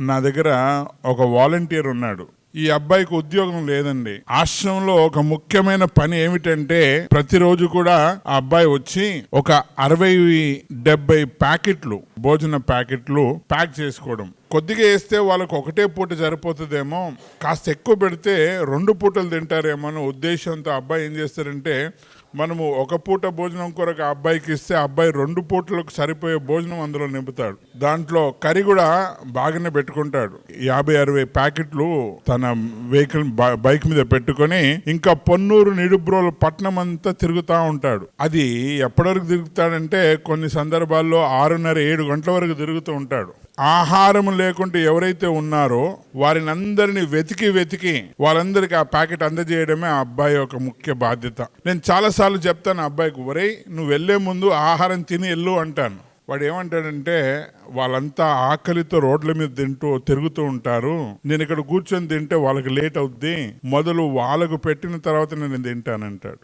నా దగ్గర ఒక వాలంటీర్ ఉన్నాడు. ఈ అబ్బాయికి ఉద్యోగం లేదండి. ఆశ్రమంలో ఒక ముఖ్యమైన పని ఏమిటంటే ప్రతిరోజు కూడా ఆ అబ్బాయి వచ్చి ఒక అరవై డెబ్బై ప్యాకెట్లు భోజన ప్యాకెట్లు ప్యాక్ చేసుకోవడం. కొద్దిగా వేస్తే వాళ్ళకి ఒకటే పూట సరిపోతుందేమో కాస్త ఎక్కువ పెడితే రెండు పూటలు తింటారేమో అనే ఉద్దేశంతో అబ్బాయి ఏం చేస్తారంటే మనము ఒక పూట భోజనం కొరకు ఆ అబ్బాయికి ఇస్తే అబ్బాయి రెండు పూటలకు సరిపోయే భోజనం అందులో నింపుతాడు. దాంట్లో కర్రీ కూడా బాగానే పెట్టుకుంటాడు. యాభై అరవై ప్యాకెట్లు తన వెహికల్ బైక్ మీద పెట్టుకొని ఇంకా పొన్నూరు నిడుబ్రోలు పట్నం అంతా తిరుగుతూ ఉంటాడు. అది ఎప్పటివరకు తిరుగుతాడంటే కొన్ని సందర్భాల్లో ఆరున్నర ఏడు గంటల వరకు తిరుగుతూ ఉంటాడు. ఆహారం లేకుంటే ఎవరైతే ఉన్నారో వారిని అందరినీ వెతికి వెతికి వాళ్ళందరికీ ఆ ప్యాకెట్ అందజేయడమే ఆ అబ్బాయి యొక్క ముఖ్య బాధ్యత. నేను చాలాసార్లు చెప్తాను అబ్బాయికి ఒరే నువ్వు వెళ్ళే ముందు ఆహారం తిని వెళ్ళు అంటాను. వాడు ఏమంటాడంటే వాళ్ళంతా ఆకలితో రోడ్ల మీద తింటూ తిరుగుతూ ఉంటారు. నేను ఇక్కడ కూర్చొని తింటే వాళ్ళకి లేట్ అవుద్ది. మొదలు వాళ్ళకు పెట్టిన తర్వాత నేను తింటానంటాడు.